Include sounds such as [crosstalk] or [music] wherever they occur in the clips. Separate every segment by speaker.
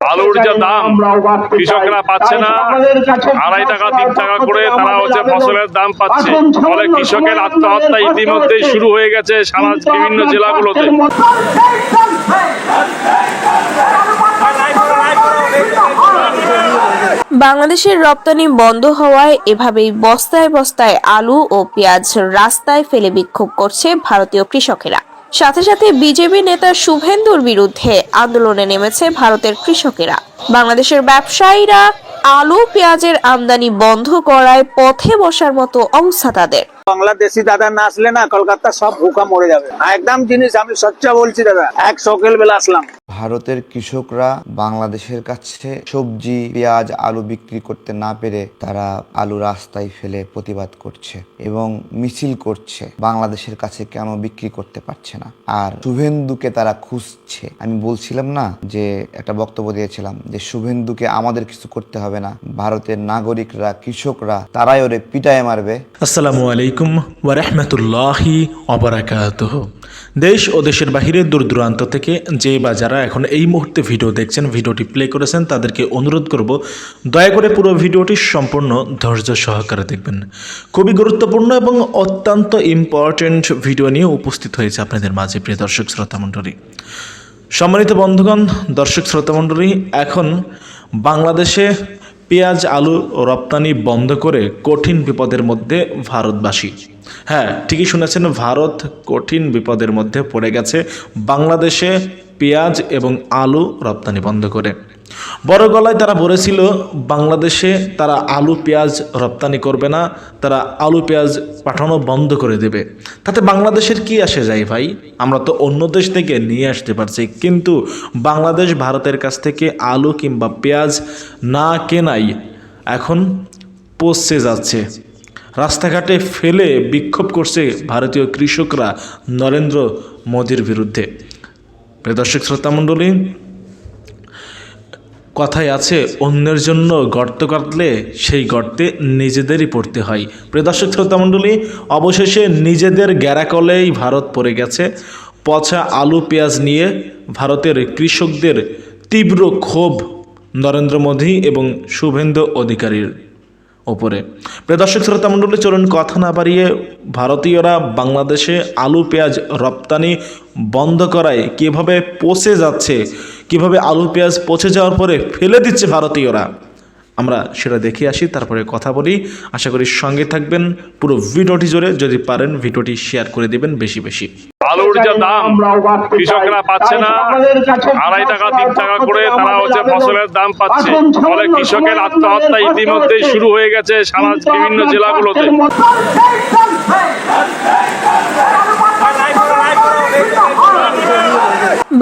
Speaker 1: আলুর যা দাম কৃষকরা পাচ্ছে না। আড়াই টাকা তিন টাকা করে তারা হচ্ছে ফসলের দাম পাচ্ছে ফলে কৃষকের আত্মহত্যা ইতিমধ্যেই শুরু হয়ে গেছে সারা বিভিন্ন জেলাগুলোতে।
Speaker 2: বাংলাদেশের রপ্তানি বন্ধ হওয়ায় এভাবেই বস্তায় বস্তায় আলু ও পেঁয়াজ রাস্তায় ফেলে বিক্ষোভ করছে ভারতীয় কৃষকেরা। সাথে সাথে বিজেপি নেতা শুভেন্দুর বিরুদ্ধে আন্দোলনে নেমেছে ভারতের কৃষকেরা। বাংলাদেশের ব্যবসায়ীরা আলু, পেঁয়াজের আমদানি বন্ধ করায় পথে বসার মতো অবস্থা তাদের।
Speaker 3: বাংলাদেশি দাদা না আসলে না কলকাতা সব ভুকা মরে যাবে। একদম জিনিস আমি সচ্চা বলছি দাদা এক সকাল বেলা আসলাম।
Speaker 4: ভারতের কৃষকরা বাংলাদেশের কাছে সবজি পেঁয়াজ আলু বিক্রি করতে না পেরে তারা আলু রাস্তায় ফেলে প্রতিবাদ করছে এবং মিছিল করছে। বাংলাদেশের কাছে কেন বিক্রি করতে পারছে না? আর শুভেন্দুকে তারা খুঁজছে। আমি বলছিলাম না যে একটা বক্তব্য দিয়েছিলাম যে শুভেন্দুকে আমাদের কিছু করতে হবে না। ভারতের নাগরিকরা কৃষকরা তারাই ওরে পিটায় মারবে।
Speaker 5: আসসালামু আলাইকুম। ওয়ারহমতুল্লাহি অবরাকাতুহ দেশ ও দেশের বাহিরে দূর দূরান্ত থেকে যে বা যারা এখন এই মুহূর্তে ভিডিও দেখছেন, ভিডিওটি প্লে করেছেন, তাদেরকে অনুরোধ করব, দয়া করে পুরো ভিডিওটি সম্পূর্ণ ধৈর্য সহকারে দেখবেন। খুবই গুরুত্বপূর্ণ এবং অত্যন্ত ইম্পর্ট্যান্ট ভিডিও নিয়ে উপস্থিত হয়েছে আপনাদের মাঝে প্রিয় দর্শক শ্রোতা মণ্ডলী। সম্মানিত বন্ধুগণ, দর্শক শ্রোতামণ্ডলী এখন বাংলাদেশে পেঁয়াজ, আলু রপ্তানি বন্ধ করে কঠিন বিপদের মধ্যে ভারতবাসী। হ্যাঁ ঠিকই শুনেছেন, ভারত কঠিন বিপদের মধ্যে পড়ে গেছে। বাংলাদেশে পেঁয়াজ এবং আলু রপ্তানি বন্ধ করে। বড় গলায় তারা বলেছিল, বাংলাদেশে তারা আলু পেঁয়াজ রপ্তানি করবে না, তারা আলু পেঁয়াজ পাঠানো বন্ধ করে দেবে। তাতে বাংলাদেশের কি আসে যায় ভাই? আমরা তো অন্য দেশ থেকে নিয়ে আসতে পারছি, কিন্তু বাংলাদেশ ভারতের কাছ থেকে আলু কিংবা পেঁয়াজ না কেনাই এখন পচে যাচ্ছে। রাস্তাঘাটে ফেলে বিক্ষোভ করছে ভারতীয় কৃষকরা নরেন্দ্র মোদীর বিরুদ্ধে। প্রিয় দর্শক, শ্রোতামণ্ডলী কথায় আছে, অন্যের জন্য গর্ত কাটলে সেই গর্তে নিজেদেরই পড়তে হয়। প্রিয় দর্শক, শ্রোতামণ্ডলী, অবশেষে নিজেদের গ্যারাকলেই ভারত পড়ে গেছে। পচা আলু, পেঁয়াজ নিয়ে ভারতের কৃষকদের তীব্র ক্ষোভ নরেন্দ্র মোদী এবং শুভেন্দু অধিকারীর। ওপরে। প্রিয় দর্শক শ্রোতা মণ্ডলী চলুন কথা না বাড়িয়ে ভারতীয়রা বাংলাদেশে আলু, পেঁয়াজ রপ্তানি বন্ধ করায় কীভাবে পচে যাচ্ছে, কীভাবে আলু, পেঁয়াজ পচে যাওয়ার পরে ফেলে দিচ্ছে ভারতীয়রা? আমরা সেটা দেখে আসি, তারপরে কথা বলি। আশা করি সঙ্গে থাকবেন, পুরো ভিডিওটি জুড়ে। যদি পারেন, ভিডিওটি শেয়ার করে দিবেন বেশি বেশি।
Speaker 1: যা দাম কৃষকরা পাচ্ছে না। আড়াই টাকা তিন টাকা করে তারা হচ্ছে ফসলের দাম পাচ্ছে। ফলে কৃষকের আত্মহত্যা ইতিমধ্যেই শুরু হয়ে গেছে সারা বিভিন্ন জেলাগুলোতে।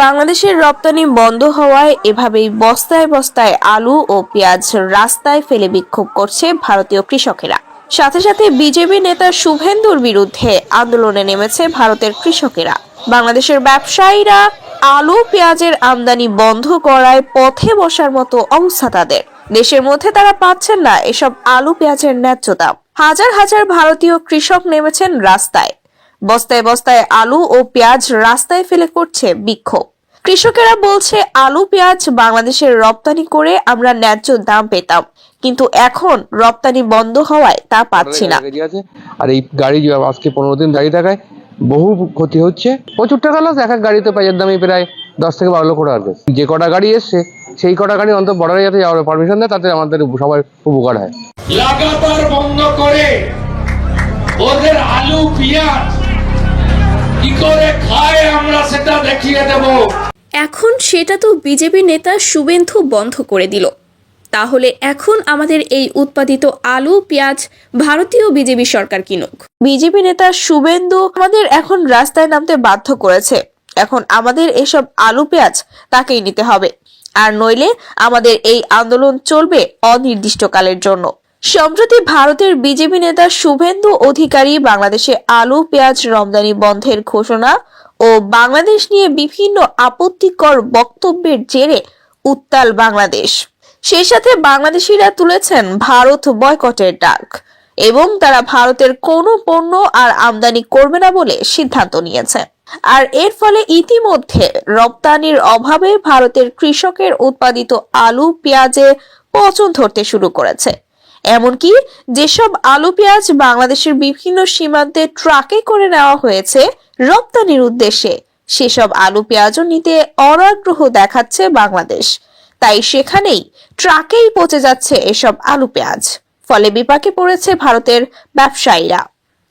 Speaker 2: বাংলাদেশের রপ্তানি বন্ধ হওয়ায় এভাবেই বস্তায় বস্তায় আলু ও পেঁয়াজ রাস্তায় ফেলে বিক্ষোভ করছে ভারতীয় কৃষকেরা। সাথে সাথে বিজেপি নেতা শুভেন্দুর বিরুদ্ধে আন্দোলনে নেমেছে ভারতের কৃষকেরা। বাংলাদেশের ব্যবসায়ীরা আলু, পেঁয়াজের আমদানি বন্ধ করায় পথে বসার মতো অবস্থা তাদের। দেশের মধ্যে তারা পাচ্ছেন না এসব আলু, পেঁয়াজের ন্যায্য দাম। হাজার হাজার ভারতীয় কৃষক নেমেছেন রাস্তায়। বস্তায় বস্তায় আলু ও পেঁয়াজ রাস্তায় ফেলে করছে বিক্ষোভ। কৃষকেরা বলছে, আলু, পেঁয়াজ বাংলাদেশের রপ্তানি করে আমরা ন্যায্য দাম পেতাম। কিন্তু এখন রপ্তানি বন্ধ হওয়ায় তা পাচ্ছি না।
Speaker 6: আর এই গাড়ি যে আজকে পনেরো দিন দাঁড়িয়ে থাকায় বহু ক্ষতি হচ্ছে। প্রচুর টাকা লস এক এক গাড়িতে পেঁয়াজের দামই প্রায় দশ থেকে বারো লক্ষ টাকা যে কটা গাড়ি এসছে সেই কটা গাড়ি অন্তত বর্ডারে যাতে যাওয়ার পারমিশন দেয় তাতে আমাদের সবার উপকার হয়।
Speaker 7: লাগাতার বন্ধ করে ওদের আলু পেঁয়াজ কি করে খায় আমরা সেটা দেখিয়ে দেব।
Speaker 2: এখন সেটা তো বিজেপি নেতা শুভেন্দু বন্ধ করে দিল। তাহলে এখন আমাদের এই উৎপাদিত আলু, পেঁয়াজ ভারতীয় বিজেপি সরকার কিনুক। বিজেপি নেতা শুভেন্দু আমাদের এখন রাস্তায় নামতে বাধ্য করেছে। এখন আমাদের এসব আলু, পেঁয়াজ তাকেই নিতে হবে। আর নইলে আমাদের এই আন্দোলন চলবে অনির্দিষ্টকালের জন্য। সম্প্রতি ভারতের বিজেপি নেতা শুভেন্দু অধিকারী বাংলাদেশে আলু, পেঁয়াজ রমদানি বন্ধের ঘোষণা ও বাংলাদেশ নিয়ে বিভিন্ন আপত্তিকর বক্তব্যের জেরে উত্তাল বাংলাদেশ। সেই সাথে বাংলাদেশিরা তুলেছেন ভারত বয়কটের ডাক। এবং তারা ভারতের কোনো পণ্য আর আমদানি করবে না বলে সিদ্ধান্ত নিয়েছে। আর এর ফলে ইতিমধ্যে রপ্তানির অভাবে ভারতের কৃষকের উৎপাদিত আলু, পেঁয়াজে পচন ধরতে শুরু করেছে। এমনকি যেসব আলু, পেঁয়াজ বাংলাদেশের বিভিন্ন সীমান্তে ট্রাকে করে নেওয়া হয়েছে রপ্তানির উদ্দেশ্যে, সেসব আলু, পেঁয়াজও নিতে অনাগ্রহ দেখাচ্ছে বাংলাদেশ। তাই সেখানেই ট্রাকেই পচে যাচ্ছে এসব আলু পেঁয়াজ। ফলে বিপাকে পড়েছে ভারতের ব্যবসায়ীরা।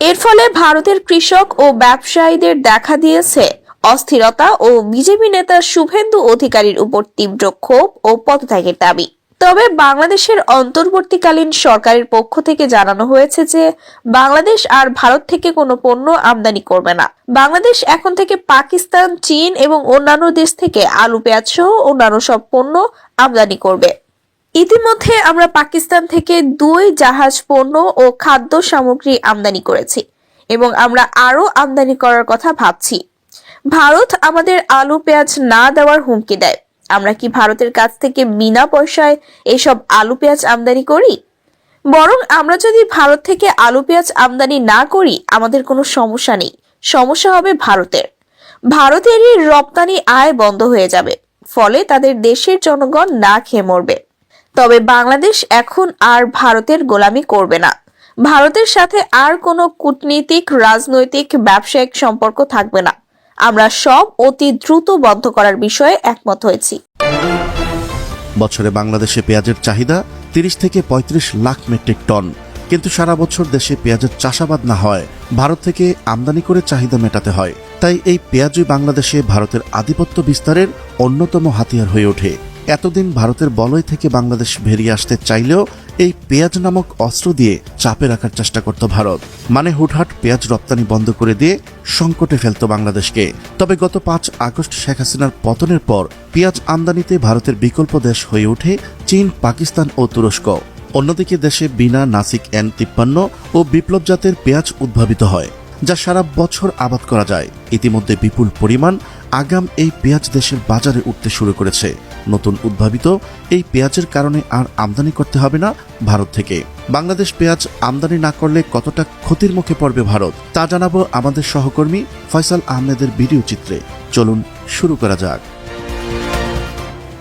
Speaker 2: এর ফলে ভারতের কৃষক ও ব্যবসায়ীদের দেখা দিয়েছে অস্থিরতা ও বিজেপি নেতা শুভেন্দু অধিকারীর উপর তীব্র ক্ষোভ ও পদত্যাগের দাবি। তবে বাংলাদেশের অন্তর্বর্তীকালীন সরকারের পক্ষ থেকে জানানো হয়েছে যে বাংলাদেশ আর ভারত থেকে কোনো পণ্য আমদানি করবে না। বাংলাদেশ এখন থেকে পাকিস্তান, চীন এবং অন্যান্য দেশ থেকে আলু, পেঁয়াজ সহ অন্যান্য সব পণ্য আমদানি করবে। ইতিমধ্যে আমরা পাকিস্তান থেকে দুই জাহাজ পণ্য ও খাদ্য সামগ্রী আমদানি করেছি এবং আমরা আরও আমদানি করার কথা ভাবছি। ভারত আমাদের আলু, পেঁয়াজ না দেওয়ার হুমকি দেয়। আমরা কি ভারতের কাছ থেকে বিনা পয়সায় এসব আলু পেঁয়াজ আমদানি করি? বরং আমরা যদি ভারত থেকে আলু পেঁয়াজ আমদানি না করি, আমাদের কোনো সমস্যা নেই। সমস্যা হবে ভারতের। ভারতেরই রপ্তানি আয় বন্ধ হয়ে যাবে। ফলে তাদের দেশের জনগণ না খেয়ে মরবে। তবে বাংলাদেশ এখন আর ভারতের গোলামি করবে না। ভারতের সাথে আর কোনো কূটনীতিক, রাজনৈতিক, ব্যবসায়িক সম্পর্ক থাকবে না। আমরা সব অতি দ্রুত বন্ধ করার বিষয়ে একমত হয়েছি।
Speaker 8: বছরে বাংলাদেশে পেঁয়াজের চাহিদা তিরিশ থেকে ৩৫ লাখ মেট্রিক টন। কিন্তু সারা বছর দেশে পেঁয়াজের চাষাবাদ না হয়, ভারত থেকে আমদানি করে চাহিদা মেটাতে হয়। তাই এই পেঁয়াজই বাংলাদেশে ভারতের আধিপত্য বিস্তারের অন্যতম হাতিয়ার হয়ে ওঠে। এতদিন ভারতের বলয় থেকে বাংলাদেশ বেরিয়ে আসতে চাইলেও এই পেঁয়াজ নামক অস্ত্র দিয়ে চাপে রাখার চেষ্টা করত ভারত। মানে হুটহাট পেঁয়াজ রপ্তানি বন্ধ করে দিয়ে সংকটে ফেলত বাংলাদেশকে। তবে গত পাঁচ আগস্ট শেখ হাসিনার পতনের পর পেঁয়াজ আমদানিতে ভারতের বিকল্প দেশ হয়ে ওঠে চীন, পাকিস্তান ও তুরস্ক। অন্যদিকে দেশে বিনা নাসিক এন তিপ্পান্ন ও বিপ্লব জাতের পেঁয়াজ উদ্ভাবিত হয়, যা সারা বছর আবাদ করা যায়। ইতিমধ্যে বিপুল পরিমাণ আগাম এই পেঁয়াজ দেশের বাজারে উঠতে শুরু করেছে। নতুন উদ্ভাবিত, এই পেঁয়াজের কারণে আর আমদানি করতে হবে না ভারত থেকে। বাংলাদেশ পেঁয়াজ আমদানি না করলে কতটা ক্ষতির মুখে পড়বে ভারত, তা জানাব আমাদের সহকর্মী ফয়সাল আহমেদের ভিডিও চিত্রে। চলুন শুরু করা যাক।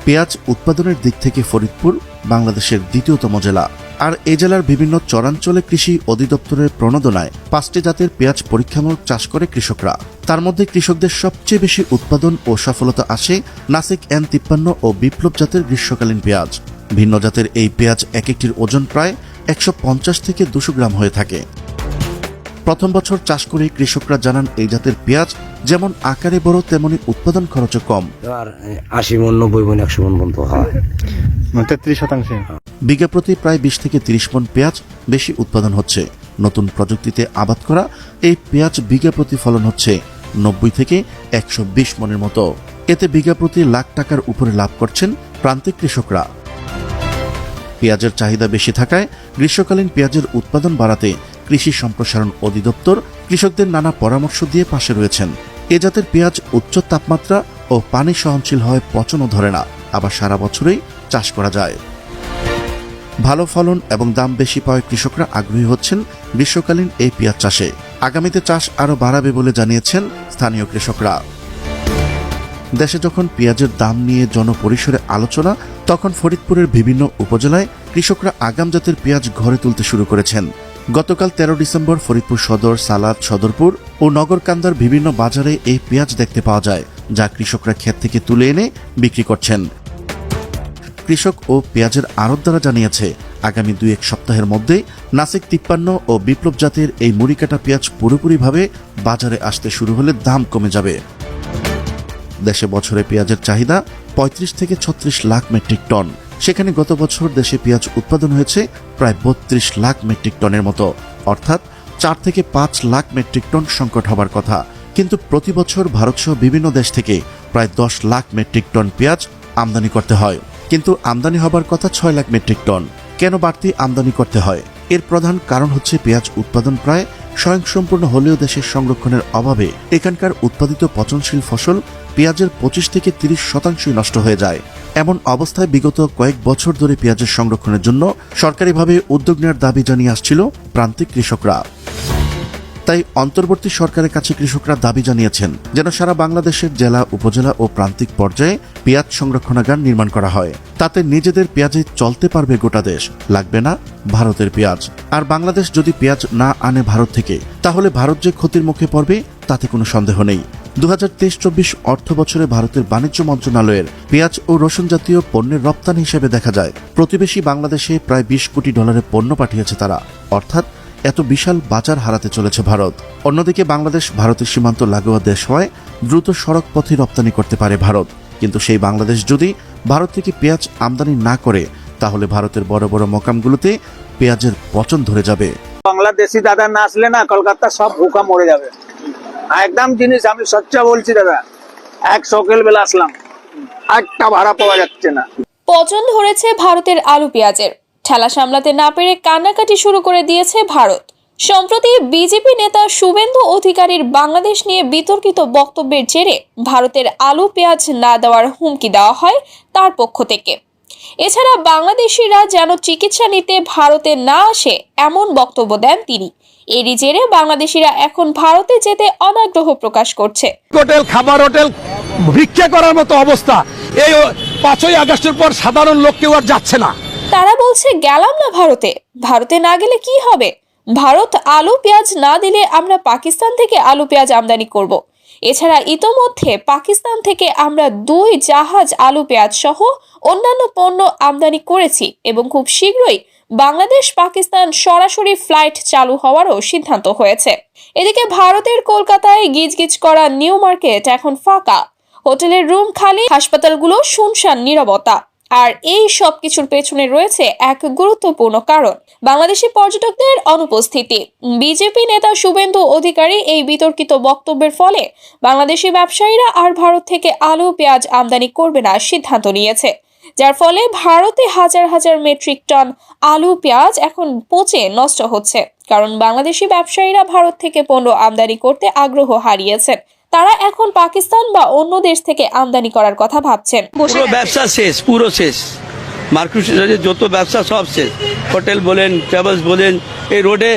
Speaker 8: পেঁয়াজ উৎপাদনের দিক থেকে ফরিদপুর, বাংলাদেশের দ্বিতীয়তম জেলা। আর এ জেলার বিভিন্ন চরাঞ্চলে কৃষি অধিদপ্তরের প্রণোদনায় পাঁচটি জাতের পেঁয়াজ পরীক্ষামূলক চাষ করে কৃষকরা। তার মধ্যে কৃষকদের সবচেয়ে বেশি উৎপাদন ও সফলতা আসে নাসিক এন তিপ্পান্ন ও বিপ্লব জাতের গ্রীষ্মকালীন পেঁয়াজ। ভিন্ন জাতের এই পেঁয়াজ এক একটির ওজন প্রায় একশো পঞ্চাশ থেকে দুশো গ্রাম হয়ে থাকে। প্রথম বছর চাষ করে কৃষকরা জানান এই জাতের পেঁয়াজ যেমন আকারে বড় তেমনি উৎপাদন খরচও কম।
Speaker 9: আর আশি মন নব্বই মন একশো মন পর্যন্ত হয়।
Speaker 10: তেত্রিশ শতাংশে।
Speaker 8: বিঘা প্রতি প্রায় বিশ থেকে তিরিশ মন পেঁয়াজ বেশি উৎপাদন হচ্ছে। নতুন প্রযুক্তিতে আবাদ করা এই পেঁয়াজ বিঘা প্রতি ফলন হচ্ছে নব্বই থেকে একশো বিশ মনের মতো। এতে বিঘা প্রতি লাখ টাকার উপরে লাভ করছেন প্রান্তিক কৃষকরা। পেঁয়াজের চাহিদা বেশি থাকায় গ্রীষ্মকালীন পেঁয়াজের উৎপাদন বাড়াতে কৃষি সম্প্রসারণ অধিদপ্তর কৃষকদের নানা পরামর্শ দিয়ে পাশে রয়েছেন। এ জাতের পেঁয়াজ উচ্চ তাপমাত্রা ও পানি সহনশীল হয় পচনও ধরে না। আবার সারা বছরেই চাষ করা যায়। ভালো ফলন এবং দাম বেশি পাওয়ায় কৃষকরা আগ্রহী হচ্ছেন গ্রীষ্মকালীন এই পেঁয়াজ চাষে। আগামীতে চাষ আরও বাড়াবে বলে জানিয়েছেন স্থানীয় কৃষকরা। দেশে যখন পেঁয়াজের দাম নিয়ে জনপরিসরে আলোচনা, তখন ফরিদপুরের বিভিন্ন উপজেলায় কৃষকরা আগাম জাতের পেঁয়াজ ঘরে তুলতে শুরু করেছেন। গতকাল তেরো ডিসেম্বর ফরিদপুর সদর, সালাদ সদরপুর ও নগরকান্দার বিভিন্ন বাজারে এই পেঁয়াজ দেখতে পাওয়া যায়, যা কৃষকরা ক্ষেত থেকে তুলে এনে বিক্রি করছেন। কৃষক ও পেঁয়াজের আড়তদারা জানিয়েছে, আগামী দুই এক সপ্তাহের মধ্যে নাসিক তিপ্পান্ন ও বিপ্লব জাতের এই মুড়িকাটা পেঁয়াজ পুরোপুরিভাবে বাজারে আসতে শুরু হলে দাম কমে যাবে। দেশে বছরে পেঁয়াজের চাহিদা পঁয়ত্রিশ থেকে ছত্রিশ লাখ মেট্রিক টন। সেখানে গত বছর দেশে পেঁয়াজ উৎপাদন হয়েছে প্রায় বত্রিশ লাখ মেট্রিক টনের মতো। অর্থাৎ চার থেকে পাঁচ লাখ মেট্রিক টন সংকট হবার কথা। কিন্তু প্রতি বছর ভারতসহ বিভিন্ন দেশ থেকে প্রায় দশ লাখ মেট্রিক টন পেঁয়াজ আমদানি করতে হয়। কিন্তু আমদানি হবার কথা ছয় লাখ মেট্রিক টন। কেন বাড়তি আমদানি করতে হয়? এর প্রধান কারণ হচ্ছে পেঁয়াজ উৎপাদন প্রায় স্বয়ংসম্পূর্ণ হলেও দেশের সংরক্ষণের অভাবে এখানকার উৎপাদিত পচনশীল ফসল পেঁয়াজের পঁচিশ থেকে তিরিশ শতাংশই নষ্ট হয়ে যায়। এমন অবস্থায় বিগত কয়েক বছর ধরে পেঁয়াজের সংরক্ষণের জন্য সরকারিভাবে উদ্যোগ নেওয়ার দাবি জানিয়ে আসছিল প্রান্তিক কৃষকরা। তাই অন্তর্বর্তী সরকারের কাছে কৃষকরা দাবি জানিয়েছেন যেন সারা বাংলাদেশের জেলা, উপজেলা ও প্রান্তিক পর্যায়ে পেঁয়াজ সংরক্ষণাগার নির্মাণ করা হয়। তাতে নিজেদের পেঁয়াজে চলতে পারবে গোটা দেশ। লাগবে না ভারতের পেঁয়াজ। আর বাংলাদেশ যদি পেঁয়াজ না আনে ভারত থেকে, তাহলে ভারত যে ক্ষতির মুখে পড়বে তাতে কোনো সন্দেহ নেই। দু হাজার তেইশ চব্বিশ অর্থ বছরে ভারতের বাণিজ্য মন্ত্রণালয়ের পেঁয়াজ ও রসুন জাতীয় পণ্যের রপ্তানি হিসেবে দেখা যায়। প্রতিবেশী বাংলাদেশে প্রায় বিশ কোটি ডলারের পণ্য পাঠিয়েছে তারা। অর্থাৎ, এত বিশাল বাজার হারাতে চলেছে ভারত। অন্যদিকে বাংলাদেশ ভারতের সীমান্ত লাগোয়া দেশ হয় দ্রুত সড়ক পথে রপ্তানি করতে পারে ভারত। কিন্তু সেই বাংলাদেশ যদি ভারত থেকে পেঁয়াজ আমদানি না করে, তাহলে ভারতের বড় বড় মকামগুলোতে পেঁয়াজের পচন ধরে যাবে।
Speaker 3: বাংলাদেশি দাদা না আসলে না কলকাতা সব ভুকা মরে যাবে। একদম জিনিস আমি সচ্চা বলছি, দাদা। এক সকাল বেলা আসলাম। একটা ভাড়া পাওয়া যাচ্ছে না।
Speaker 11: পচন ধরেছে ভারতের আলু পেঁয়াজের। ঠেলা সামলাতে না পেরে কান্নাকাটি শুরু করে দিয়েছে ভারত। সম্প্রতি বিজেপি নেতা শুভেন্দু অধিকারীর বাংলাদেশ নিয়ে বিতর্কিত বক্তব্যের জেরে ভারতের আলু পেঁয়াজ না দেওয়ার হুমকি দেওয়া হয় তার পক্ষ থেকে। এছাড়া বাংলাদেশিরা যেন চিকিৎসা নিতে ভারতে না আসে এমন বক্তব্য দেন তিনি। এরই জেরে বাংলাদেশিরা এখন ভারতে যেতে অনাগ্রহ প্রকাশ করছে।
Speaker 12: হোটেল খাবার হোটেল ভিক্ষা করার মতো অবস্থা। এই পাঁচই আগস্টের পর সাধারণ লোক কেউ আর যাচ্ছে না।
Speaker 11: তারা বলছে গেলাম না ভারতে। ভারতে না গেলে কি হবে? ভারত আলু পেঁয়াজ না দিলে আমরা পাকিস্তান থেকে আলু পেঁয়াজ আমদানি করব। এছাড়া ইতোমধ্যে পাকিস্তান থেকে আমরা দুই জাহাজ, আলু, পেঁয়াজ সহ অন্যান্য পণ্য আমদানি করেছি এবং খুব শীঘ্রই বাংলাদেশ, পাকিস্তান সরাসরি ফ্লাইট চালু হওয়ারও সিদ্ধান্ত হয়েছে। এদিকে ভারতের কলকাতায় গিজগিজ করা নিউ মার্কেট এখন ফাঁকা। হোটেলের রুম খালি, হাসপাতালগুলো শুনশান নীরবতা। আর এই সব কিছুর পেছনে রয়েছে এক গুরুত্বপূর্ণ কারণ বাংলাদেশি পর্যটকদের অনুপস্থিতি। বিজেপি নেতা শুভেন্দু অধিকারী এই বিতর্কিত বক্তব্যের ফলে বাংলাদেশি ব্যবসায়ীরা আর ভারত থেকে আলু, পেঁয়াজ আমদানি করবে না সিদ্ধান্ত নিয়েছে। যার ফলে ভারতে হাজার হাজার মেট্রিক টন আলু, পেঁয়াজ এখন পচে নষ্ট হচ্ছে। কারণ বাংলাদেশি ব্যবসায়ীরা ভারত থেকে পণ্য আমদানি করতে আগ্রহ হারিয়েছেন। তারা এখন পাকিস্তান বা অন্য দেশ থেকে আমদানি করার কথা ভাবছেন।
Speaker 13: পুরো ব্যবসা শেষ পুরো শেষ। মার্কেট যত ব্যবসা সব শেষ। হোটেল বলেন ট্রাভেলস বলেন এই রোডে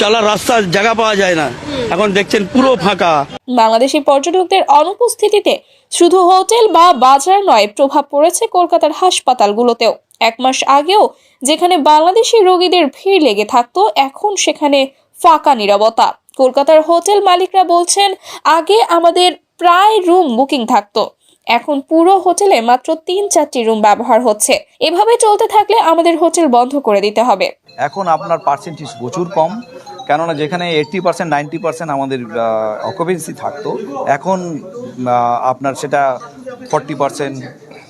Speaker 13: চলার রাস্তা জায়গা পাওয়া যায় না। এখন দেখছেন পুরো ফাঁকা।
Speaker 11: বাংলাদেশি পর্যটকদের অনুপস্থিতিতে শুধু হোটেল বা বাজার নয় প্রভাব পড়েছে কলকাতার হাসপাতালগুলোতেও। এক মাস আগেও যেখানে বাংলাদেশি রোগীদের ভিড় লেগে থাকতো এখন সেখানে ফাঁকা নীরবতা। কলকাতার হোটেল মালিকরা বলছেন আগে আমাদের প্রায় রুম বুকিং থাকতো। এখন পুরো হোটেলে মাত্র তিন চারটি রুম ব্যবহার হচ্ছে। এভাবে চলতে থাকলে আমাদের হোটেল বন্ধ করে দিতে হবে।
Speaker 14: এখন আপনার পার্সেন্টেজ প্রচুর কম। কেননা যেখানে এইট্টি পার্সেন্ট নাইনটি পার্সেন্ট আমাদের অকুপেন্সি থাকতো এখন আপনার সেটা ফর্টি পার্সেন্ট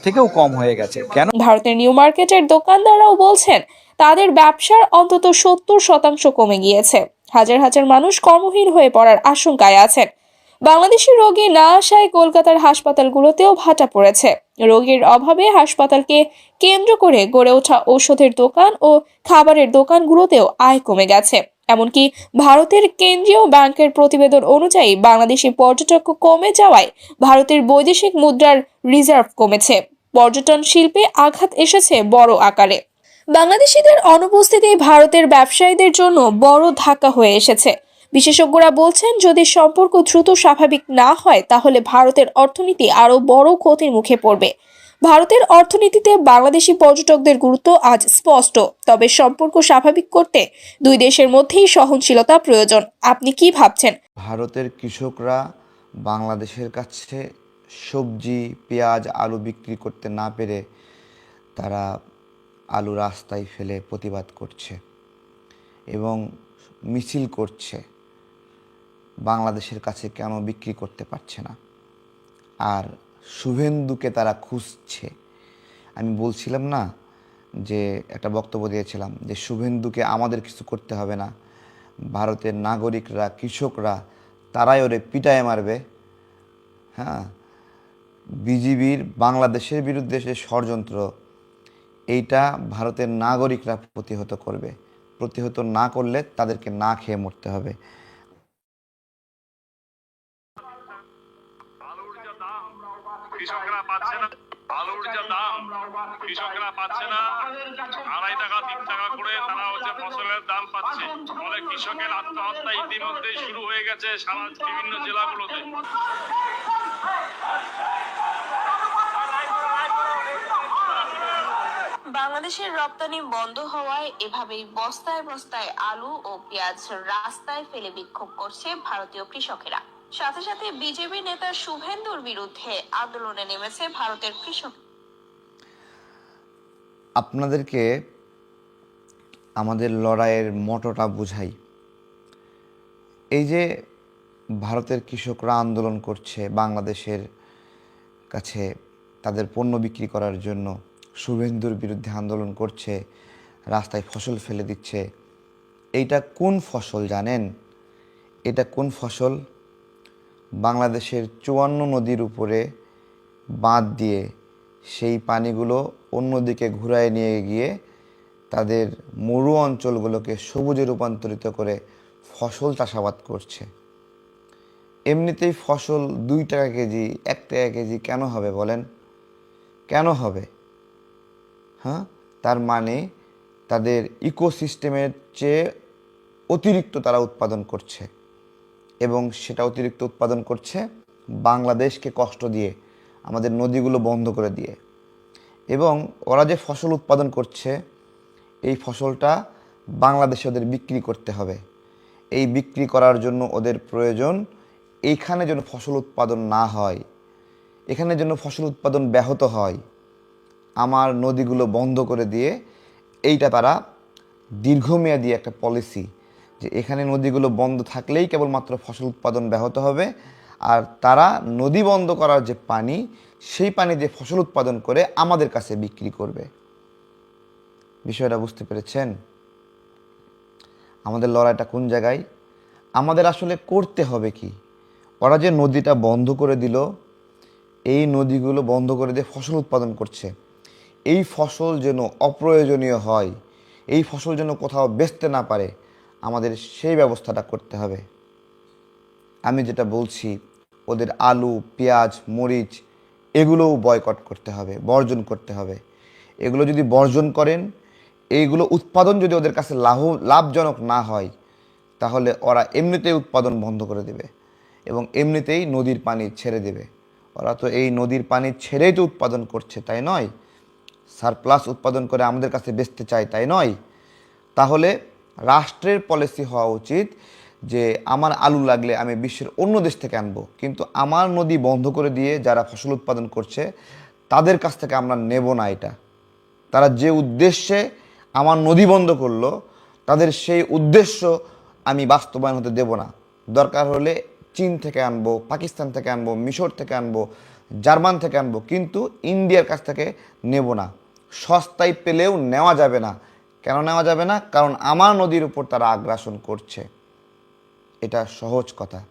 Speaker 14: থেকেও কম হয়ে গেছে। কেন
Speaker 11: ভারতের নিউ মার্কেটের দোকানদাররাও বলছেন তাদের ব্যবসার অন্তত সত্তর শতাংশ কমে গিয়েছে। হাজার হাজার মানুষ কর্মহীন হয়ে পড়ার আশঙ্কায় আছেন। বাংলাদেশি রোগী না আসায় কলকাতার হাসপাতালগুলোতেও ভাটা পড়েছে। রোগীর অভাবে হাসপাতালকে কেন্দ্র করে গড়ে ওঠা ঔষধের দোকান ও খাবারের দোকানগুলোতেও আয় কমে গেছে। এমনকি ভারতের কেন্দ্রীয় ব্যাংকের প্রতিবেদন অনুযায়ী বাংলাদেশি পর্যটক কমে যাওয়ায় ভারতের বৈদেশিক মুদ্রার রিজার্ভ কমেছে। পর্যটন শিল্পে আঘাত এসেছে বড় আকারে। বাংলাদেশিদের অনুপস্থিতি ভারতের ব্যবসায়ীদের জন্য বড় ধাক্কা হয়ে এসেছে। বিশেষজ্ঞরা বলছেন, যদি সম্পর্ক দ্রুত স্বাভাবিক না হয়, তাহলে ভারতের অর্থনীতি আরও বড় ক্ষতির মুখে পড়বে। ভারতের অর্থনীতিতে বাংলাদেশি পর্যটকদের গুরুত্ব আজ স্পষ্ট। তবে সম্পর্ক স্বাভাবিক করতে দুই দেশের মধ্যেই সহনশীলতা প্রয়োজন। আপনি কি ভাবছেন?
Speaker 4: ভারতের কৃষকরা বাংলাদেশের কাছে সবজি, পেঁয়াজ, আলু বিক্রি করতে না পেরে তারা আলু রাস্তায় ফেলে প্রতিবাদ করছে এবং মিছিল করছে। বাংলাদেশের কাছে কেন বিক্রি করতে পারছে না? আর শুভেন্দুকে তারা খুঁজছে। আমি বলছিলাম না যে, একটা বক্তব্য দিয়েছিলাম যে, শুভেন্দুকে আমাদের কিছু করতে হবে না। ভারতের নাগরিকরা, কৃষকরা, তারাই ওরে পিটায় মারবে। হ্যাঁ বিজিবির বাংলাদেশের বিরুদ্ধে সে ষড়যন্ত্র এইটা ভারতের নাগরিকরা প্রতিহত করবে। প্রতিহত না করলে তাদেরকে না খেয়ে মরতে হবে।
Speaker 1: কৃষকরা পাচ্ছে না। আড়াই টাকা, তিন টাকা করে তারা হচ্ছে ফসলের দাম পাচ্ছে। কৃষকের আত্মহত্যা ইতিমধ্যেই শুরু হয়ে গেছে বিভিন্ন জেলাগুলোতে।
Speaker 2: বাংলাদেশের রপ্তানি বন্ধ হওয়ায় এভাবেই বস্তায় বস্তায় আলু ও পেঁয়াজ রাস্তায় ফেলে বিক্ষোভ করছে ভারতীয় কৃষকেরা। সাথে সাথে বিজেপি নেতা শুভেন্দুর বিরুদ্ধে আন্দোলনে নেমেছে ভারতের কৃষক।
Speaker 4: আপনাদেরকে আমাদের লড়াইয়ের মোটোটা বুঝাই। এই যে ভারতের কৃষকরা আন্দোলন করছে বাংলাদেশের কাছে তাদের পণ্য বিক্রি করার জন্য শুভেন্দুর বিরুদ্ধে আন্দোলন করছে, রাস্তায় ফসল ফেলে দিচ্ছে। এইটা কোন ফসল জানেন? এটা কোন ফসল? বাংলাদেশের চুয়ান্ন নদীর উপরে বাঁধ দিয়ে সেই পানিগুলো অন্যদিকে ঘুরায় নিয়ে গিয়ে তাদের মরু অঞ্চলগুলোকে সবুজে রূপান্তরিত করে ফসল চাষাবাদ করছে। এমনিতেই ফসল দুই টাকা কেজি, এক টাকা কেজি কেন হবে বলেন? কেন হবে? হ্যাঁ? তার মানে তাদের ইকোসিস্টেমের চেয়ে অতিরিক্ত তারা উৎপাদন করছে। এবং সেটা অতিরিক্ত উৎপাদন করছে বাংলাদেশকে কষ্ট দিয়ে, আমাদের নদীগুলো বন্ধ করে দিয়ে। এবং ওরা যে ফসল উৎপাদন করছে, এই ফসলটা বাংলাদেশে ওদের বিক্রি করতে হবে। এই বিক্রি করার জন্য ওদের প্রয়োজন এইখানে যেন ফসল উৎপাদন না হয়, এখানে যেন ফসল উৎপাদন ব্যাহত হয়। আমার নদীগুলো বন্ধ করে দিয়ে এইটা তারা দীর্ঘমেয়াদী একটা পলিসি যে এখানে নদীগুলো বন্ধ থাকলেই কেবলমাত্র ফসল উৎপাদন ব্যাহত হবে আর তারা নদী বন্ধ করার যে পানি, সেই পানি দিয়ে ফসল উৎপাদন করে আমাদের কাছে বিক্রি করবে। বিষয়টা বুঝতে পেরেছেন? আমাদের লড়াইটা কোন জায়গায়? আমাদের আসলে করতে হবে কি? ওরা যে নদীটা বন্ধ করে দিল, এই নদীগুলো বন্ধ করে দিয়ে ফসল উৎপাদন করছে। এই ফসল যেন অপ্রয়োজনীয় হয়, এই ফসল যেন কোথাও বেচতে না পারে, আমাদের সেই ব্যবস্থাটা করতে হবে। আমি যেটা বলছি, ওদের আলু, পেঁয়াজ, মরিচ, এগুলোও বয়কট করতে হবে, বর্জন করতে হবে। এগুলো যদি বর্জন করেন, এইগুলো উৎপাদন যদি ওদের কাছে লাভ, লাভজনক না হয়, তাহলে ওরা এমনিতেই উৎপাদন বন্ধ করে দেবে এবং এমনিতেই নদীর পানি ছেড়ে দেবে। ওরা তো এই নদীর পানি ছেড়েই তো উৎপাদন করছে, তাই নয়? সারপ্লাস উৎপাদন করে আমাদের কাছে বেচতে চায় তাই নয়। তাহলে রাষ্ট্রের পলিসি হওয়া উচিত যে আমার আলু লাগলে আমি বিশ্বের অন্য দেশ থেকে আনব। কিন্তু আমার নদী বন্ধ করে দিয়ে যারা ফসল উৎপাদন করছে, তাদের কাছ থেকে আমরা নেব না এটা। তারা যে উদ্দেশ্যে আমার নদী বন্ধ করল, তাদের সেই উদ্দেশ্য আমি বাস্তবায়ন হতে দেব না। দরকার হলে চীন থেকে আনব, পাকিস্তান থেকে আনব, মিশর থেকে আনব, জার্মান থেকে আনব, কিন্তু ইন্ডিয়ার কাছ থেকে নেব না। সস্তায় পেলেও নেওয়া যাবে না। কেন নেওয়া যাবে না? কারণ আমার নদীর উপর তারা আগ্রাসন করছে। এটা সহজ কথা।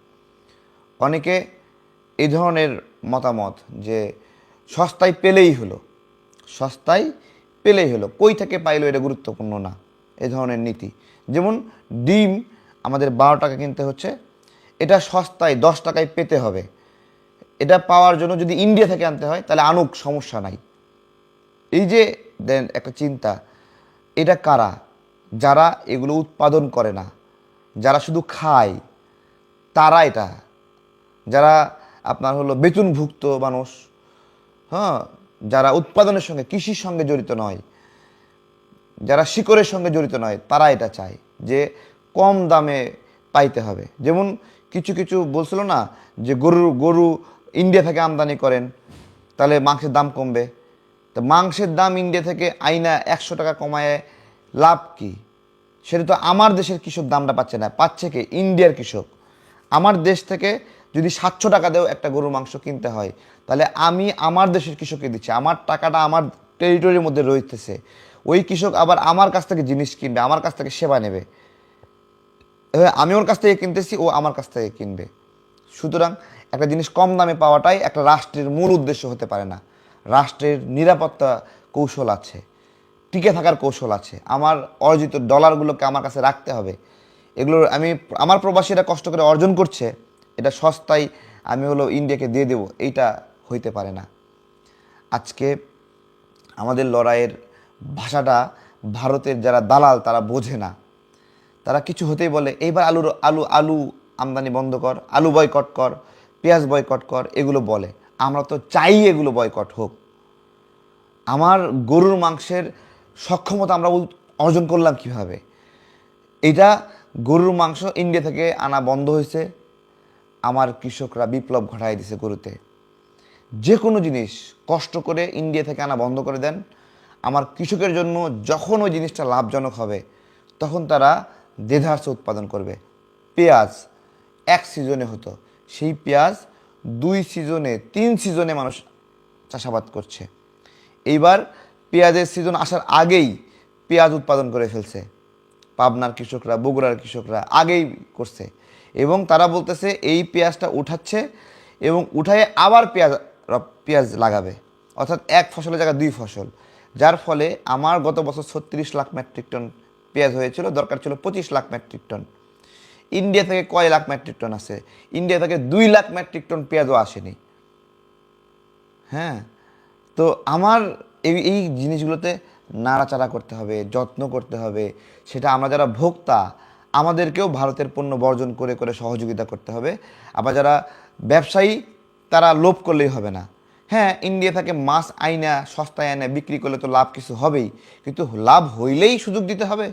Speaker 4: অনেকে এই ধরনের মতামত যে সস্তায় পেলেই হলো। সস্তায় পেলেই হলো। কই থেকে পাইলো এটা গুরুত্বপূর্ণ না। এ ধরনের নীতি। যেমন ডিম আমাদের বারো টাকা কিনতে হচ্ছে। এটা সস্তায় দশ টাকায় পেতে হবে। এটা পাওয়ার জন্য যদি ইন্ডিয়া থেকে আনতে হয়, তাহলে আনুক, সমস্যা নাই। এই যে দেন একটা চিন্তা, এটা কারা? যারা এগুলো উৎপাদন করে না, যারা শুধু খায়, তারা এটা? যারা আপনার হলো বেতনভুক্ত মানুষ হ্যাঁ? যারা উৎপাদনের সঙ্গে, কৃষির সঙ্গে জড়িত নয়, যারা শিকড়ের সঙ্গে জড়িত নয়, তারা এটা চায় যে কম দামে পাইতে হবে। যেমন কিছু কিছু বলছিল না যে গরু গরু ইন্ডিয়া থেকে আমদানি করেন, তাহলে মাংসের দাম কমবে। তো মাংসের দাম ইন্ডিয়া থেকে আইনা একশো টাকা কমায়, লাভ কি? সেটা তো আমার দেশের কৃষক দামটা পাচ্ছে না। পাচ্ছে কে? ইন্ডিয়ার কৃষক। আমার দেশ থেকে যদি সাতশো টাকা দেও একটা গরুর মাংস কিনতে হয়, তাহলে আমি আমার দেশের কৃষককে দিচ্ছি। আমার টাকাটা আমার টেরিটরির মধ্যে রইতেছে। ওই কৃষক আবার আমার কাছ থেকে জিনিস কিনবে, আমার কাছ থেকে সেবা নেবে। এবার আমি ওর কাছ থেকে কিনতেছি, ও আমার কাছ থেকে কিনবে। সুতরাং একটা জিনিস কম দামে পাওয়াটাই একটা রাষ্ট্রের মূল উদ্দেশ্য হতে পারে না। রাষ্ট্রের নিরাপত্তা কৌশল আছে, টিকে থাকার কৌশল আছে। আমার অর্জিত ডলারগুলোকে আমার কাছে রাখতে হবে। এগুলো আমি, আমার প্রবাসীরা কষ্ট করে অর্জন করছে, এটা সস্তায় আমি হলো ইন্ডিয়াকে দিয়ে দেবো, এইটা হইতে পারে না। আজকে আমাদের লড়াইয়ের ভাষাটা ভারতের যারা দালাল, তারা বোঝে না। তারা কিছু হতেই বলে, এইবার আলুর, আলু আলু আমদানি বন্ধ কর, আলু বয়কট কর, পেঁয়াজ বয়কট কর, এগুলো বলে। আমরা তো চাই এগুলো বয়কট হোক। আমার গরুর মাংসের সক্ষমতা আমরা অর্জন করলাম কীভাবে? এটা গরুর মাংস ইন্ডিয়া থেকে আনা বন্ধ হয়েছে। আমার কৃষকরা বিপ্লব ঘটাই দিছে গরুতে। যে কোনো জিনিস কষ্ট করে ইন্ডিয়া থেকে আনা বন্ধ করে দেন। আমার কৃষকের জন্য যখন ওই জিনিসটা লাভজনক হবে, তখন তারা দেধার্স উৎপাদন করবে। পেঁয়াজ এক সিজনে হতো। সেই পেঁয়াজ দুই সিজনে, তিন সিজনে মানুষ চাষাবাদ করছে। এইবার পেঁয়াজের সিজন আসার আগেই পেঁয়াজ উৎপাদন করে ফেলছে। পাবনার কৃষকরা, বগুড়ার কৃষকরা আগেই করছে। এবং তারা বলতেছে, এই পেঁয়াজটা উঠাচ্ছে এবং উঠায় আবার পেঁয়াজ পেঁয়াজ লাগাবে। অর্থাৎ এক ফসলের জায়গায় দুই ফসল। যার ফলে আমার গত বছর ছত্রিশ লাখ মেট্রিক টন পেঁয়াজ হয়েছিল, দরকার ছিল পঁচিশ লাখ মেট্রিক টন। ইন্ডিয়া থেকে কয় লাখ মেট্রিক টন আছে? ইন্ডিয়া থেকে দুই লাখ মেট্রিক টন পেঁয়াজও আসেনি। হ্যাঁ? তো আমার এই এই জিনিসগুলোতে নাড়াচাড়া করতে হবে, যত্ন করতে হবে। সেটা আমরা যারা ভোক্তা, আমাদেরকেও ভারতের পণ্য বর্জন করে করে সহযোগিতা করতে হবে। আবার যারা ব্যবসায়ী, তারা লোভ করলেই হবে না। হ্যাঁ ইন্ডিয়া থেকে মাছ আইনা, সস্তায় এনে বিক্রি করলে তো লাভ কিছু হবেই। কিন্তু লাভ হইলেই সুযোগ দিতে হবে।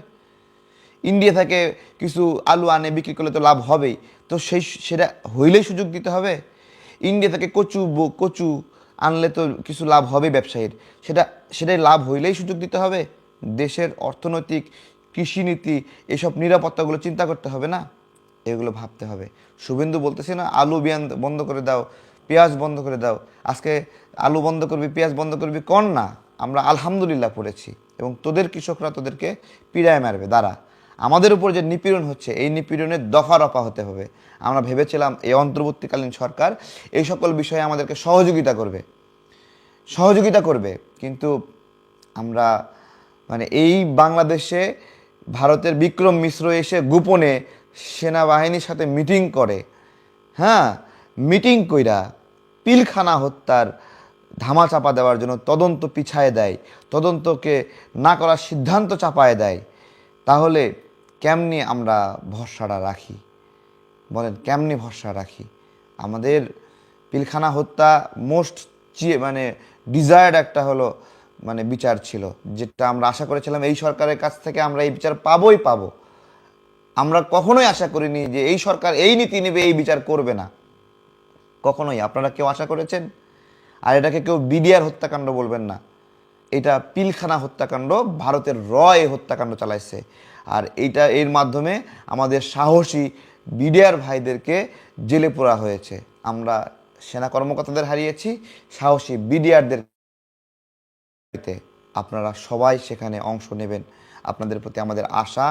Speaker 4: ইন্ডিয়া থেকে কিছু আলু আনে, বিক্রি করলে তো লাভ হবেই। তো সেই সেটা হইলেই সুযোগ দিতে হবে। ইন্ডিয়া থেকে কচু কচু আনলে তো কিছু লাভ হবে ব্যবসায়ীর। সেটা, সেটাই লাভ হইলেই সুযোগ দিতে হবে। দেশের অর্থনৈতিক কৃষিনীতি এসব নিরাপত্তাগুলো চিন্তা করতে হবে না? এগুলো ভাবতে হবে। শুভেন্দু বলতেছে না, আলু বিয়ান বন্ধ করে দাও, পেঁয়াজ বন্ধ করে দাও। আজকে আলু বন্ধ করবি, পেঁয়াজ বন্ধ করবি, কর না। আমরা আলহামদুলিল্লাহ পড়েছি এবং তোদের কৃষকরা তোদেরকে পিড়ায় মারবে। দাঁড়া আমাদের উপর যে নিপীড়ন হচ্ছে, এই নিপীড়নের দফা রফা হতে হবে। আমরা ভেবেছিলাম এই অন্তর্বর্তীকালীন সরকার এই সকল বিষয়ে আমাদেরকে সহযোগিতা করবে। সহযোগিতা করবে, কিন্তু আমরা মানে এই বাংলাদেশে ভারতের বিক্রম মিশ্র এসে গোপনে সেনাবাহিনীর সাথে মিটিং করে হ্যাঁ মিটিং কইরা পিলখানা হত্যার ধামা চাপা দেওয়ার জন্য তদন্ত পিছায় দেয়, তদন্তকে না করার সিদ্ধান্ত চাপায় দেয়। তাহলে কেমনি আমরা ভরসাটা রাখি? বলেন, কেমনি ভরসা রাখি? আমাদের পিলখানা হত্যা মোস্ট মানে ডিজায়ার্ড একটা হলো মানে বিচার ছিল, যেটা আমরা আশা করেছিলাম এই সরকারের কাছ থেকে আমরা এই বিচার পাবোই পাবো। আমরা কখনোই আশা করিনি যে এই সরকার এই নীতি নেবে, এই বিচার করবে না। কখনোই। আপনারা কেউ আশা করেছেন? আর এটাকে কেউ বিডিআর হত্যাকাণ্ড বলবেন না। এটা পিলখানা হত্যাকাণ্ড, ভারতের রয় হত্যাকাণ্ড চালাইছে। আর এইটা এর মাধ্যমে আমাদের সাহসী বিডিআর ভাইদেরকে জেলে পোড়া হয়েছে। আমরা সেনা কর্মকর্তাদের হারিয়েছি, সাহসী বিডিআরদের আপনারা সবাই সেখানে অংশ নেবেন। আপনাদের প্রতি আমাদের আশা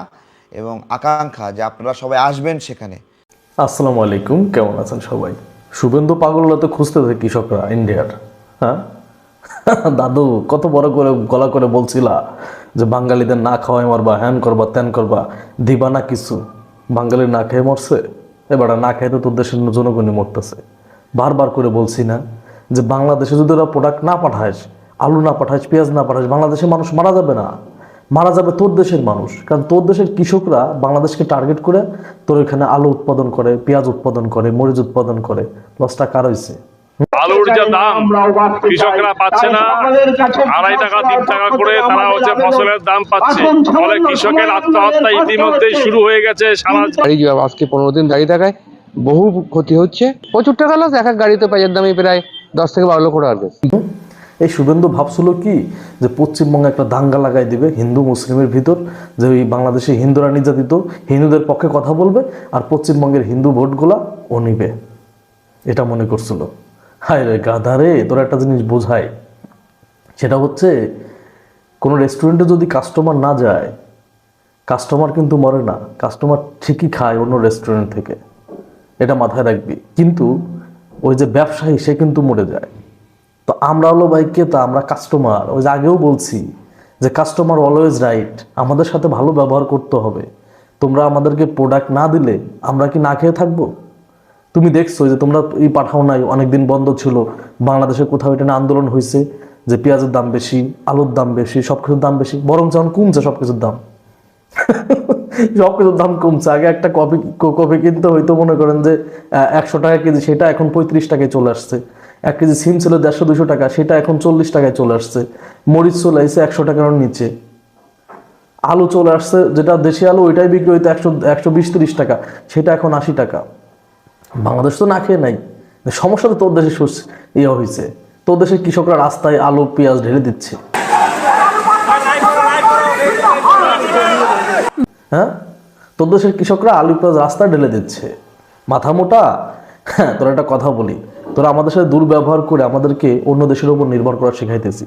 Speaker 4: এবং আকাঙ্ক্ষা যে আপনারা সবাই আসবেন সেখানে।
Speaker 15: আসসালামু আলাইকুম, কেমন আছেন সবাই? শুভেন্দু পাগলরা তো খুঁজতে থাকে কৃষকরা, ইন্ডিয়ার হ্যাঁ? দাদু, কত বড় করে গলা করে বলছিলা যে বাঙালিদের না খাওয়াই মারবা, হ্যান করবা, ত্যান করবা, দিবা না কিছু। বাঙালি না খেয়ে মরছে, এবার না খেয়ে তো তোর দেশের জনগণই মরতেছে। বারবার করে বলছি না যে বাংলাদেশে যদি ওরা প্রোডাক্ট না পাঠাস আলু না পাঠাস পেঁয়াজ না পাঠাস বাংলাদেশের মানুষ মারা যাবে না। মারা যাবে তোর দেশের মানুষ, কারণ তোর দেশের কৃষকরা বাংলাদেশকে টার্গেট করে তোর এখানে আলু উৎপাদন করে, পেঁয়াজ উৎপাদন করে, মরিচ উৎপাদন করে। লসটা কার হয়েছে
Speaker 1: আলুর যা দাম কৃষকরা পাচ্ছে না। আড়াই টাকা তিন টাকা করে তারা হচ্ছে ফসলের দাম। পাচ্ছে। ফলে কৃষকের আত্মহত্যা ইতিমধ্যেই শুরু হয়ে গেছে সারা
Speaker 6: আজকে পনেরো দিন দাঁড়িয়ে থাকায় বহু ক্ষতি হচ্ছে। প্রচুর টাকা লস এক এক গাড়িতে পেঁয়াজের দামই প্রায় দশ থেকে বারো লক্ষ টাকা
Speaker 15: এই শুভেন্দু ভাবছিল কি? যে পশ্চিমবঙ্গে একটা দাঙ্গা লাগাই দিবে হিন্দু মুসলিমের ভিতর যে ওই বাংলাদেশে হিন্দুরা নির্যাতিত হিন্দুদের পক্ষে কথা বলবে আর পশ্চিমবঙ্গের হিন্দু ভোটগুলা ও নিবে। এটা মনে করছিল। হায় রে গাধারে তোর একটা জিনিস বোঝায় সেটা হচ্ছে, কোনো রেস্টুরেন্টে যদি কাস্টমার না যায় কাস্টমার কিন্তু মরে না। কাস্টমার ঠিকই খায় অন্য রেস্টুরেন্ট থেকে। এটা মাথায় রাখবি। কিন্তু ওই যে ব্যবসায়ী, সে কিন্তু মরে যায়। তো আমরা হলো ভাই তা আমরা কাস্টমার ওই যে আগেও বলছি যে কাস্টমার অলওয়েজ রাইট আমাদের সাথে ভালো ব্যবহার করতে হবে। তোমরা আমাদেরকে প্রোডাক্ট না দিলে আমরা কি না খেয়ে থাকব? তুমি দেখছ যে তোমরা এই পাঠাও নাই, অনেকদিন বন্ধ ছিল। বাংলাদেশে কোথাও এটা আন্দোলন হয়েছে যে পেঁয়াজের দাম বেশি, আলুর দাম বেশি সব কিছুর দাম বেশি বরং যখন কমছে সব কিছুর দাম। [laughs] সব কিছুর দাম কমছে। আগে একটা কপি কপি কিনতে হয়তো মনে করেন যে একশো টাকা কেজি, সেটা এখন পঁয়ত্রিশ টাকায় চলে আসছে। এক কেজি সিম ছিল দেড়শো দুশো টাকা, সেটা এখন চল্লিশ টাকায় চলে আসছে। মরিচ চলে আসছে একশো টাকার নিচে। আলু চলে আসছে, যেটা দেশি আলু, ওইটাই বিক্রি হইতো একশো একশো বিশ, তিরিশ টাকা, সেটা এখন আশি টাকা। বাংলাদেশ তো না খেয়ে নাই। সমস্যা তো তোর দেশে ইয়ে হয়েছে তোর দেশের কৃষকরা রাস্তায় আলু, পেঁয়াজ ঢেলে দিচ্ছে। হ্যাঁ? তোর দেশের কৃষকরা আলু, পেঁয়াজ রাস্তায় ঢেলে দিচ্ছে। মাথা মোটা? হ্যাঁ তোর একটা কথা বলি। তোরা আমাদের সাথে দুর্ব্যবহার করে আমাদেরকে অন্য দেশের উপর নির্ভর করা শেখাইতেছি।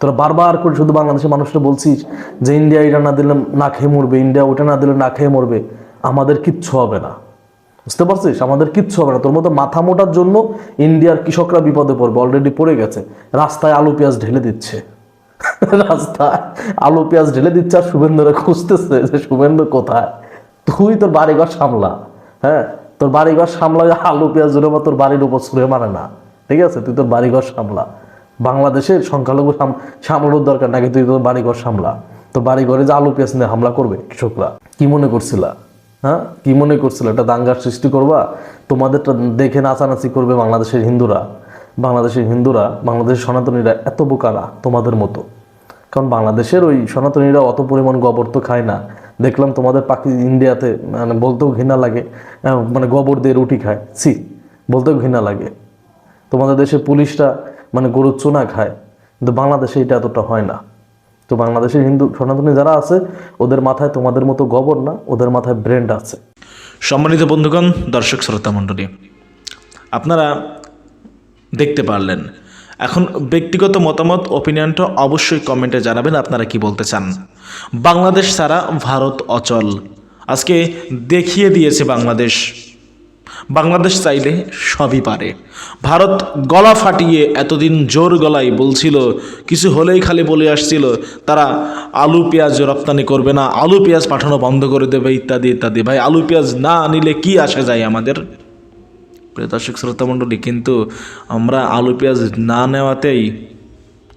Speaker 15: তোরা বারবার করে শুধু বাংলাদেশের মানুষরা বলছিস যে, ইন্ডিয়া এটা না দিলে না খেয়ে মরবে, ইন্ডিয়া ওটা না দিলে না খেয়ে মরবে। আমাদের কিচ্ছু হবে না। বুঝতে পারছিস? আমাদের কিচ্ছু হবে না। তোর মতো মাথা মোটার জন্য ইন্ডিয়ার কৃষকরা বিপদে পড়বে অলরেডি পড়ে গেছে। রাস্তায় আলু, পেঁয়াজ ঢেলে দিচ্ছে। [laughs] রাস্তায় আলু, পেঁয়াজ ঢেলে দিচ্ছে আর শুভেন্দুরা খুঁজতেছে যে শুভেন্দু কোথায়? তুই তোর বাড়িঘর সামলা। হ্যাঁ? তোর বাড়িঘর সামলা আলু, পেঁয়াজ জুড়ে বা তোর বাড়ির উপর ছুঁড়ে মারে না। ঠিক আছে? তুই তোর বাড়িঘর সামলা। বাংলাদেশের সংখ্যালঘু সাম- সামলানোর দরকার নাকি তুই তোর বাড়িঘর সামলা? তোর বাড়িঘরে যে আলু, পেঁয়াজ নিয়ে হামলা করবে কৃষকরা, কি মনে করছিলা? হ্যাঁ? কি মনে করছিল? এটা দাঙ্গার সৃষ্টি করবা? তোমাদেরটা দেখে নাচানাচি করবে বাংলাদেশের হিন্দুরা। বাংলাদেশের হিন্দুরা, বাংলাদেশের সনাতনীরা এত বোকারা তোমাদের মতো। কারণ বাংলাদেশের ওই সনাতনীরা অত পরিমাণ গোবর তো খায় না। দেখলাম তোমাদের পাকি ইন্ডিয়াতে মানে বলতেও ঘৃণা লাগে। মানে গোবর দিয়ে রুটি খায়। সি বলতেও ঘৃণা লাগে। তোমাদের দেশে পুলিশরা মানে গরুর চুনা খায়। কিন্তু বাংলাদেশে এটা এতটা হয় না। তো বাংলাদেশের হিন্দু সনাতনী যারা আছে, ওদের মাথায় তোমাদের মতো গবর না, ওদের মাথায় ব্রেন্ড আছে।
Speaker 5: সম্মানিত বন্ধুগণ, দর্শক শ্রোতা মণ্ডলী, আপনারা দেখতে পারলেন। এখন ব্যক্তিগত মতামত ওপিনিয়নটা অবশ্যই কমেন্টে জানাবেন, আপনারা কি বলতে চান? বাংলাদেশ ছাড়া ভারত অচল। আজকে দেখিয়ে দিয়েছে বাংলাদেশ। বাংলাদেশ চাইলে সবই পারে। ভারত গলা ফাটিয়ে এতদিন জোর গলায় বলছিল, কিছু হলেই খালি বলে আসছিল, তারা আলু, পেঁয়াজ রপ্তানি করবে না, আলু, পেঁয়াজ পাঠানো বন্ধ করে দেবে, ইত্যাদি ইত্যাদি। ভাই, আলু, পেঁয়াজ না নিলে কি আসে যায় আমাদের? প্রিয় দর্শক, শ্রোতা মণ্ডলী, কিন্তু আমরা আলু, পেঁয়াজ না নেওয়াতেই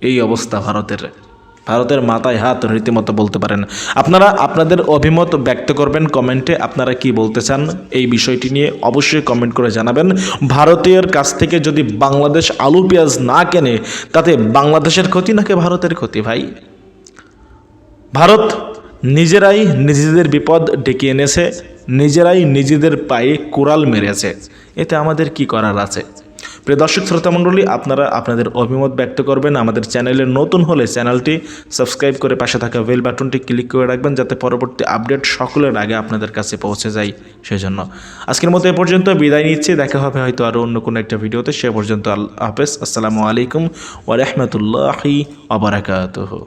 Speaker 5: এই অবস্থা ভারতের। ভারতের মাথায় হাত রীতিমতো বলতে পারেন। আপনারা আপনাদের অভিমত ব্যক্ত করবেন কমেন্টে। আপনারা কি বলতে চান এই বিষয়টি নিয়ে অবশ্যই কমেন্ট করে জানাবেন। ভারতীয়র কাছ থেকে যদি বাংলাদেশ আলু পেঁয়াজ না কেনে, তাতে বাংলাদেশের ক্ষতি নাকি ভারতের ক্ষতি ভাই? ভারত নিজেরাই নিজেদের বিপদ ডেকে এনেছে, নিজেরাই নিজেদের পায়ে কোরাল মেরেছে। এতে আমাদের কি করার আছে? প্রিয় দর্শক শ্রোতা মণ্ডলী, আপনারা আপনাদের অভিমত ব্যক্ত করবেন। আমাদের চ্যানেলে নতুন হলে চ্যানেলটি সাবস্ক্রাইব করে পাশে থাকা বেল বাটনটি ক্লিক করে রাখবেন, যাতে পরবর্তী আপডেট সকলের আগে আপনাদের কাছে পৌঁছে যায় সেজন্য। আজকের মতো এ পর্যন্ত বিদায় নিচ্ছি। দেখা হবে হয়তো আরও অন্য কোনো একটা ভিডিওতে। সে পর্যন্ত আল্লাহ হাফেজ। আসসালামু আলাইকুম ওয়া রাহমাতুল্লাহি ওয়া বারাকাতুহু।